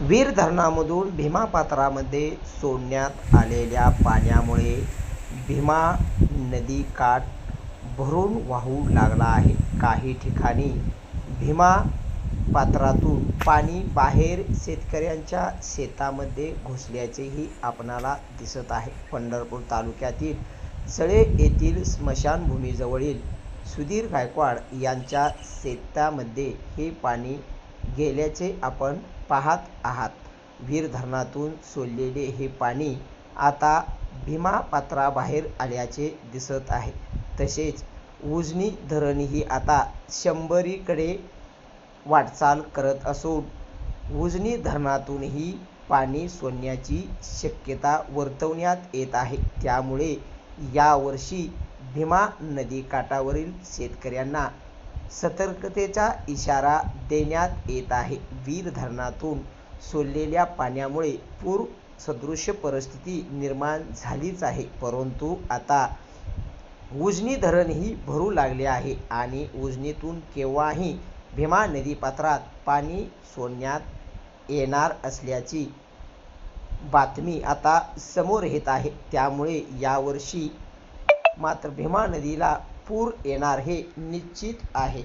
वीर धरणामधून भीमा पात्रामध्ये सोडण्यात आलेल्या पाण्यामुळे भीमा नदीकाठ भरून वाहू लागला आहे. काही ठिकाणी भीमा पात्रातून पाणी बाहेर शेतकऱ्यांच्या शेतामध्ये घुसल्याचेही आपणाला दिसत आहे. पंढरपूर तालुक्यातील सळे येथील स्मशानभूमीजवळील सुधीर गायकवाड यांच्या शेतामध्ये हे पाणी गेल्याचे आपण पाहत आहात. वीर धरणातून सोडलेले हे पाणी आता भीमा पात्राबाहेर आल्याचे दिसत आहे. तसेच उजनी धरणही आता शंभरीकडे वाटचाल करत असून उजनी धरणातूनही पाणी सोडण्याची शक्यता वर्तवण्यात येत आहे. त्यामुळे यावर्षी भीमा नदीकाठावरील शेतकऱ्यांना सतर्कतेचा इशारा देण्यात येत आहे. वीर धरणातून सोडलेल्या पाण्यामुळे पूर सदृश परिस्थिती निर्माण झालीच आहे. परंतु आता उजनी धरणही भरू लागले आहे आणि उजनीतून केव्हाही भीमा नदीपात्रात पाणी सोडण्यात येणार असल्याची बातमी आता समोर येत आहे. त्यामुळे यावर्षी मात्र भीमा नदीला पूर येणार हे निश्चित आहे.